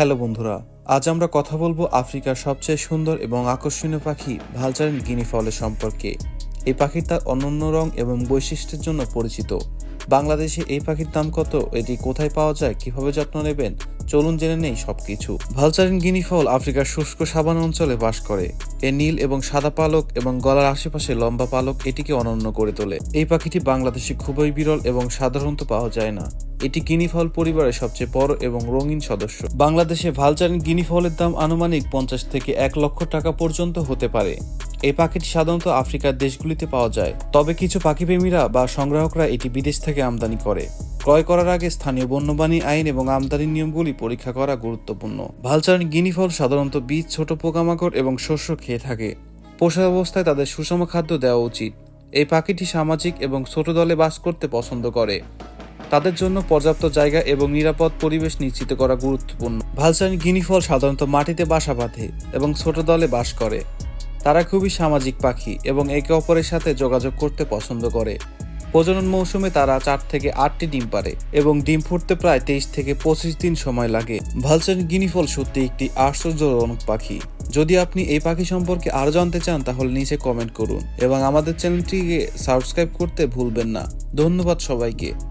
Hello বন্ধুরা, আজ আমরা কথা বলব আফ্রিকার সবচেয়ে সুন্দর এবং আকর্ষণীয় পাখি ভালচারেন গিনি ফলের সম্পর্কে। এই পাখির তার অনন্য রং এবং বৈশিষ্ট্যের জন্য পরিচিত। বাংলাদেশে এই পাখির দাম কত? এটি কোথায় পাওয়া যায়? কীভাবে যত্ন নেবেন? চলুন জেনে নেই সবকিছু। ভালচারিন গিনি ফল আফ্রিকার শুষ্ক সাবান অঞ্চলে বাস করে। এর নীল এবং সাদা পালক এবং গলার আশেপাশে লম্বা পালক এটিকে অনন্য করে তোলে। এই পাখিটি বাংলাদেশে খুবই বিরল এবং সাধারণত পাওয়া যায় না। এটি গিনি ফল পরিবারের সবচেয়ে বড় এবং রঙিন সদস্য। বাংলাদেশে ভালচারিন গিনি ফলের দাম আনুমানিক পঞ্চাশ থেকে এক লক্ষ টাকা পর্যন্ত হতে পারে। এই পাখিটি সাধারণত আফ্রিকার দেশগুলিতে পাওয়া যায়। তবে কিছু পাখিপ্রেমীরা বা সংগ্রাহকরা এটি বিদেশ থেকে আমদানি করে। ক্রয় করার আগে স্থানীয় বন্যপ্রাণী আইন এবং আমদানির নিয়মগুলি পরীক্ষা করা গুরুত্বপূর্ণ। ভালচারিন গিনিফল সাধারণত বীজ, ছোট পোকামাকড় এবং শস্য খেয়ে থাকে। পোষা অবস্থায় তাদের সুষম খাদ্য দেওয়া উচিত। এই পাখিটি সামাজিক এবং ছোট দলে বাস করতে পছন্দ করে। তাদের জন্য পর্যাপ্ত জায়গা এবং নিরাপদ পরিবেশ নিশ্চিত করা গুরুত্বপূর্ণ। ভালচারিন গিনিফল সাধারণত মাটিতে বাসা বাঁধে এবং ছোট দলে বাস করে। তারা খুবই সামাজিক পাখি এবং একে অপরের সাথে যোগাযোগ করতে পছন্দ করে। প্রজনন মৌসুমে তারা চার থেকে আটটি ডিম পারে এবং ডিম ফুটতে প্রায় তেইশ থেকে পঁচিশ দিন সময় লাগে। ভালচারিন গিনিফল সত্যি একটি আশ্চর্যজনক পাখি। যদি আপনি এই পাখি সম্পর্কে আরও জানতে চান, তাহলে নিচে কমেন্ট করুন। এবং আমাদের চ্যানেলটিকে সাবস্ক্রাইব করতে ভুলবেন না। ধন্যবাদ সবাইকে।